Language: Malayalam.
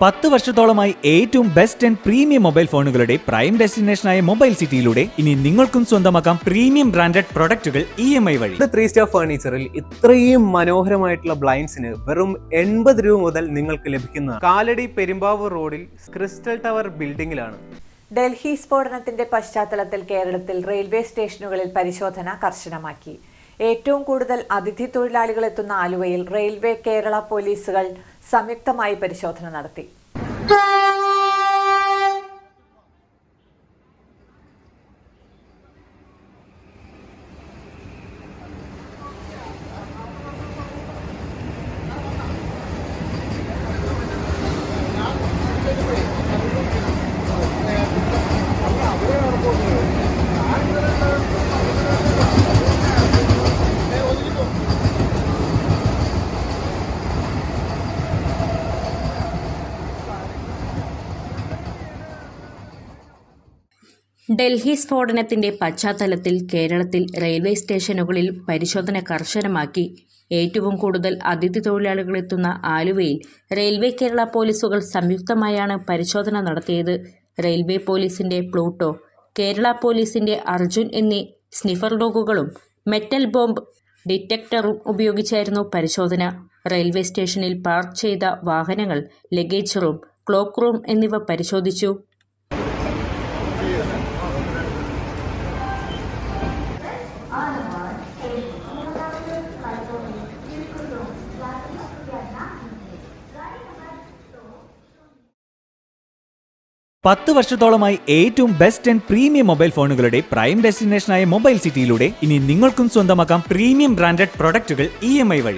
പത്ത് വർഷത്തോളമായി ഏറ്റവും ബെസ്റ്റ് ആൻഡ് പ്രീമിയം മൊബൈൽ ഫോണുകളുടെ പ്രൈം ഡെസ്റ്റിനേഷനായ മൊബൈൽ സിറ്റിയിലൂടെ ഇനി നിങ്ങൾക്കും സ്വന്തമാക്കാം പ്രീമിയം ബ്രാൻഡഡ് പ്രൊഡക്റ്റുകൾ ഇ എം ഐ വഴി. ത്രീ സ്റ്റാർ ഫർണിച്ചറിൽ ഇത്രയും മനോഹരമായിട്ടുള്ള ബ്ലൈൻഡ്സിന് വെറും എൺപത് രൂപ മുതൽ നിങ്ങൾക്ക് ലഭിക്കുന്ന കാലടി പെരുമ്പാവൂർ റോഡിൽ ക്രിസ്റ്റൽ ടവർ ബിൽഡിംഗിലാണ്. ഡൽഹി സ്ഫോടനത്തിന്റെ പശ്ചാത്തലത്തിൽ കേരളത്തിൽ റെയിൽവേ സ്റ്റേഷനുകളിൽ പരിശോധന കർശനമാക്കി. ഏറ്റവും കൂടുതൽ അതിഥി തൊഴിലാളികൾ എത്തുന്ന ആലുവയിൽ റെയിൽവേ കേരള പോലീസുകൾ സംയുക്തമായി പരിശോധന നടത്തി. ഡൽഹി സ്ഫോടനത്തിന്റെ പശ്ചാത്തലത്തിൽ കേരളത്തിൽ റെയിൽവേ സ്റ്റേഷനുകളിൽ പരിശോധന കർശനമാക്കി. ഏറ്റവും കൂടുതൽ അതിഥി തൊഴിലാളികളെത്തുന്ന ആലുവയിൽ റെയിൽവേ കേരള പോലീസുകൾ സംയുക്തമായാണ് പരിശോധന നടത്തിയത്. റെയിൽവേ പോലീസിന്റെ പ്ലൂട്ടോ കേരള പോലീസിന്റെ അർജുൻ എന്നീ സ്നിഫർ ഡോഗുകളും മെറ്റൽ ബോംബ് ഡിറ്റക്ടറും ഉപയോഗിച്ചായിരുന്നു പരിശോധന. റെയിൽവേ സ്റ്റേഷനിൽ പാർക്ക് ചെയ്ത വാഹനങ്ങൾ ലഗേജ് റൂം ക്ലോക്ക് റൂം എന്നിവ പരിശോധിച്ചു. പത്ത് വർഷത്തോളമായി ഏറ്റവും ബെസ്റ്റ് ആൻഡ് പ്രീമിയം മൊബൈൽ ഫോണുകളുടെ പ്രൈം ഡെസ്റ്റിനേഷനായ മൊബൈൽ സിറ്റിയിലൂടെ ഇനി നിങ്ങൾക്കും സ്വന്തമാക്കാം പ്രീമിയം ബ്രാൻഡഡ് പ്രൊഡക്റ്റുകൾ ഇ എം ഐ വഴി.